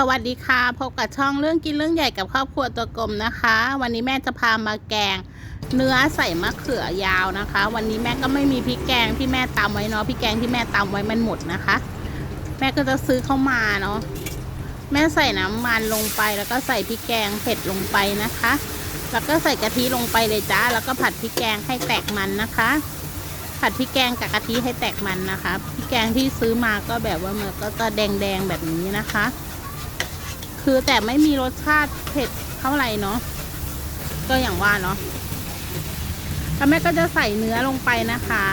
สวัสดีค่ะ พบกับช่องเรื่องกินเรื่องใหญ่กับครอบครัวตัวกลมนะคะ วันนี้แม่จะพามาแกง เนื้อใส่มะเขือยาวนะคะ วันนี้แม่ก็ไม่มีพริกแกงที่แม่ตำไว้เนาะพริกแกงที่แม่ตำไว้มันหมดนะคะ แม่ก็จะซื้อเข้ามาเนาะแม่ใส่น้ำมันลงไปแล้วก็ใส่พริกแกงเผ็ดลงไปนะคะ แล้วก็ใส่กะทิลงไปเลยจ้าแล้วก็ผัดพริกแกงให้แตกมันนะคะ ผัดพริกแกงกับกะทิให้แตกมันนะคะพริกแกงที่ซื้อมาก็แบบว่ามันก็จะแดงๆแบบนี้นะคะ คือแต่ไม่มีรสชาติเผ็ดเท่าไหร่เนาะก็อย่างว่าเนาะแล้วแม่ก็จะใส่เนื้อลงไปนะคะ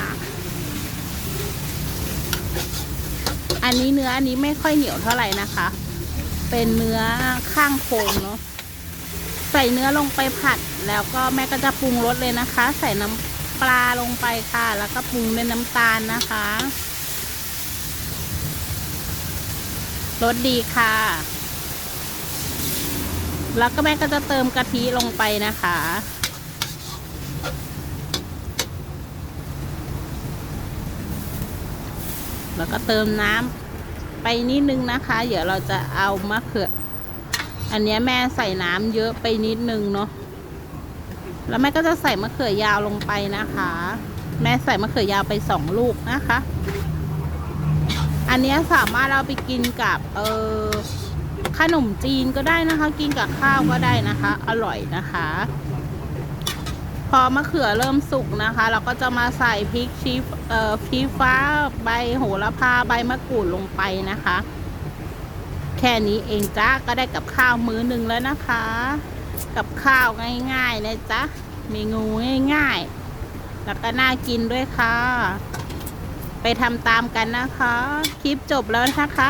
อันนี้เนื้ออันนี้ไม่ค่อยเหนียวเท่าไหร่นะคะ เป็นเนื้อข้างโคงเนาะใส่เนื้อลงไปผัด แล้วก็แม่ก็จะปรุงรสเลยนะคะ ใส่น้ำปลาลงไปค่ะ แล้วก็ปรุงด้วยน้ำตาลนะคะรสดีค่ะ แล้วก็แม่ก็จะเติมกะทิลงไปนะคะ แล้วก็เติมน้ำไปนิดนึงนะคะ เดี๋ยวเราจะเอามะเขือ อันนี้แม่ใส่น้ำเยอะไปนิดนึงเนาะ แล้วแม่ก็จะใส่มะเขือยาวลงไปนะคะ แม่ใส่มะเขือยาวไปสองลูกนะคะ อันนี้สามารถเอาไปกินกับเออ ขนมจีนก็ได้นะคะ กินกับข้าวก็ได้นะคะ อร่อยนะคะ พอมะเขือเริ่มสุกนะคะ เราก็จะมาใส่พริกชีเอ่อพริกฟ้าใบโหระพาใบมะกรูดลงไปนะคะ แค่นี้เองจ้าก็ได้กับข้าวมื้อหนึ่งแล้วนะคะ กับข้าวง่ายๆนะจ๊ะเมนูง่ายๆ แล้วก็น่ากินด้วยค่ะ ไปทำตามกันนะคะ คลิปจบแล้วนะคะ